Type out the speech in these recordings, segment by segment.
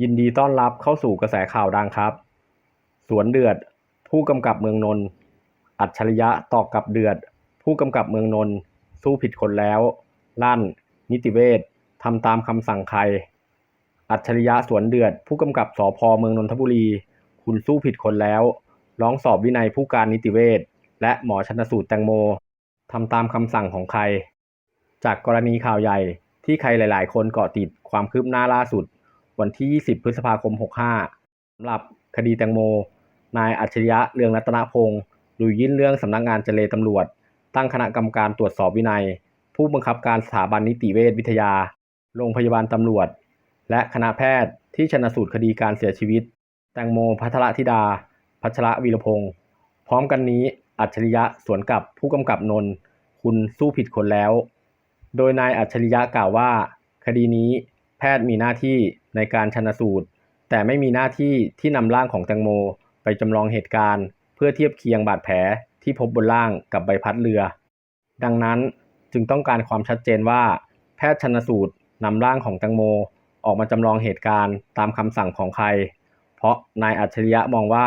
ยินดีต้อนรับเข้าสู่กระแสข่าวดังครับ สวนเดือด ผู้กำกับเมืองนนท์อัจฉริยะตอกกับเดือด ผู้กำกับเมืองนนท์สู้ผิดคนแล้ว ลั่น นิติเวชทำตามคำสั่งใคร อัจฉริยะสวนเดือด ผู้กำกับสพเมืองนนทบุรี คุณสู้ผิดคนแล้ว ร้องสอบวินัยผู้การนิติเวชและหมอชนสูตรแตงโมทำตามคำสั่งของใคร จากกรณีข่าวใหญ่ที่ใครหลาย ๆ คนเกาะติดความคืบหน้าล่าสุด วันที่ 20 พฤษภาคม 65สำหรับคดีแตงโม นายอัจฉริยะเรืองรัตนพงศ์ลุยยื่นเรื่องสำนักงานเจรตำรวจ ตั้งคณะกรรมการตรวจสอบวินัย ผู้บังคับการสถาบันนิติเวชวิทยา โรงพยาบาลตำรวจ และคณะแพทย์ที่ชนสูตรคดีการเสียชีวิต แตงโมพัทรธิดา พัชระวีรพงศ์พร้อมกันนี้อัจฉริยะสวนกับผู้กำกับนนท์คุณสู้ผิดคนแล้ว โดยนายอัจฉริยะกล่าวว่า คดีนี้ แพทย์มีหน้าที่ในการชันสูตร แต่ไม่มีหน้าที่ที่นำร่างของแตงโม ไปจำลองเหตุการณ์ เพื่อเทียบเคียงบาดแผลที่พบบนร่างกับใบพัดเรือ ดังนั้นจึงต้องการความชัดเจนว่า แพทย์ชันสูตรนำร่างของแตงโม ออกมาจำลองเหตุการณ์ตามคำสั่งของใคร เพราะนายอัจฉริยะมองว่า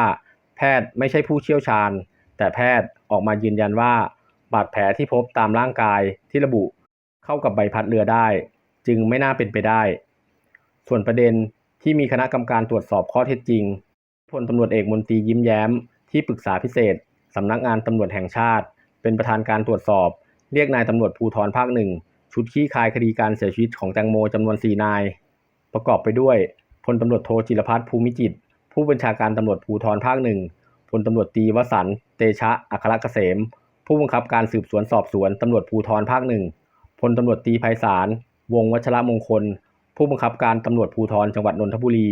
แพทย์ไม่ใช่ผู้เชี่ยวชาญ แต่แพทย์ออกมายืนยันว่า บาดแผลที่พบตามร่างกายที่ระบุเข้ากับใบพัดเรือได้ จึงไม่น่าเป็นไปได้ ส่วนประเด็นที่มีคณะกรรมการตรวจสอบข้อเท็จจริงพลตำรวจเอกมนตรียิ้มแย้ม ที่ปรึกษาพิเศษสำนักงานตำรวจแห่งชาติ เป็นประธานการตรวจสอบ เรียกนายตำรวจภูธรภาคหนึ่งชุดขี้คายคดีการเสียชีวิตของแตงโมจำนวน 4 นาย ประกอบไปด้วยพลตำรวจโทจิรพัฒน์ภูมิจิต ผู้บัญชาการตำรวจภูธรภาคหนึ่งพลตำรวจตีวสันเตชะอัครเกษม ผู้บังคับการสืบสวนสอบสวนตำรวจภูธรภาคหนึ่งพลตำรวจตีไพศาล วงวัชระมงคล ผู้บังคับการตำรวจภูธรจังหวัดนนทบุรี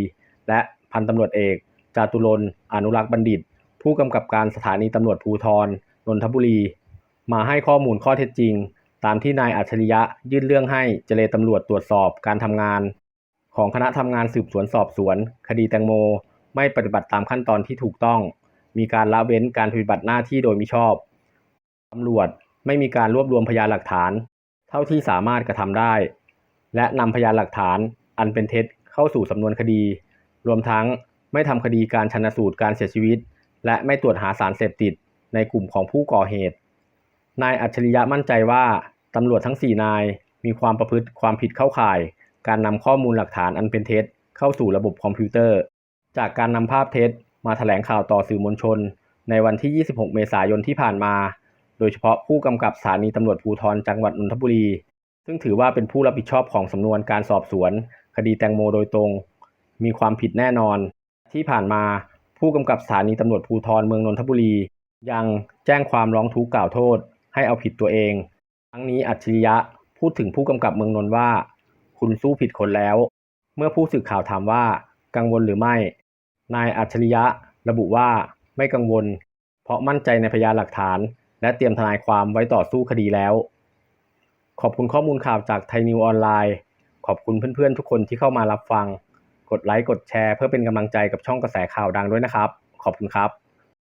และพันตำรวจเอกจาตุรนอนุรักษ์บัณฑิต ผู้กำกับการสถานีตำรวจภูธรนนทบุรี มาให้ข้อมูลข้อเท็จจริง ตามที่นายอัจฉริยะยื่นเรื่องให้เจรตำรวจตรวจสอบการทำงาน ของคณะทำงานสืบสวนสอบสวน คดีแตงโม ไม่ปฏิบัติตามขั้นตอนที่ถูกต้อง มีการละเว้นการปฏิบัติหน้าที่โดยมิชอบตำรวจไม่มีการรวบรวมพยานหลักฐาน เท่าที่สามารถกระทำได้ และนำพยานหลักฐานอันเป็นเท็จเข้าสู่สำนวนคดี รวมทั้งไม่ทำคดีการชันสูตรการเสียชีวิต และไม่ตรวจหาสารเสพติดในกลุ่มของผู้ก่อเหตุ นายอัจฉริยะมั่นใจว่าตำรวจทั้ง 4 นายมีความประพฤติความผิดเข้าข่าย การนำข้อมูลหลักฐานอันเป็นเท็จเข้าสู่ระบบคอมพิวเตอร์ จากการนำภาพเท็จมาแถลงข่าวต่อสื่อมวลชน ในวันที่ 26 เมษายนที่ผ่านมา โดยเฉพาะผู้กำกับสถานีตำรวจภูธรจังหวัดนนทบุรี ซึ่งถือว่าเป็นผู้รับผิดชอบของสำนวนการสอบสวน คดีแตงโมโดยตรง มีความผิดแน่นอน ที่ผ่านมาผู้กำกับสถานีตำรวจภูธรเมืองนนทบุรี ยังแจ้งความร้องทุกข์กล่าวโทษ ให้เอาผิดตัวเอง ทั้งนี้อัจฉริยะพูดถึงผู้กำกับเมืองนนท์ว่า คุณสู้ผิดคนแล้ว เมื่อผู้สื่อข่าวถามว่ากังวลหรือไม่ นายอัจฉริยะระบุว่าไม่กังวล เพราะมั่นใจในพยานหลักฐาน และเตรียมทนายความไว้ต่อสู้คดีแล้ว ขอบคุณข้อมูลข่าวจากไทยนิวออนไลน์ ขอบคุณเพื่อนๆทุกคนที่เข้ามารับฟัง กดไลค์กดแชร์เพื่อเป็นกำลังใจกับช่องกระแสข่าวดังด้วยนะครับ ขอบคุณครับ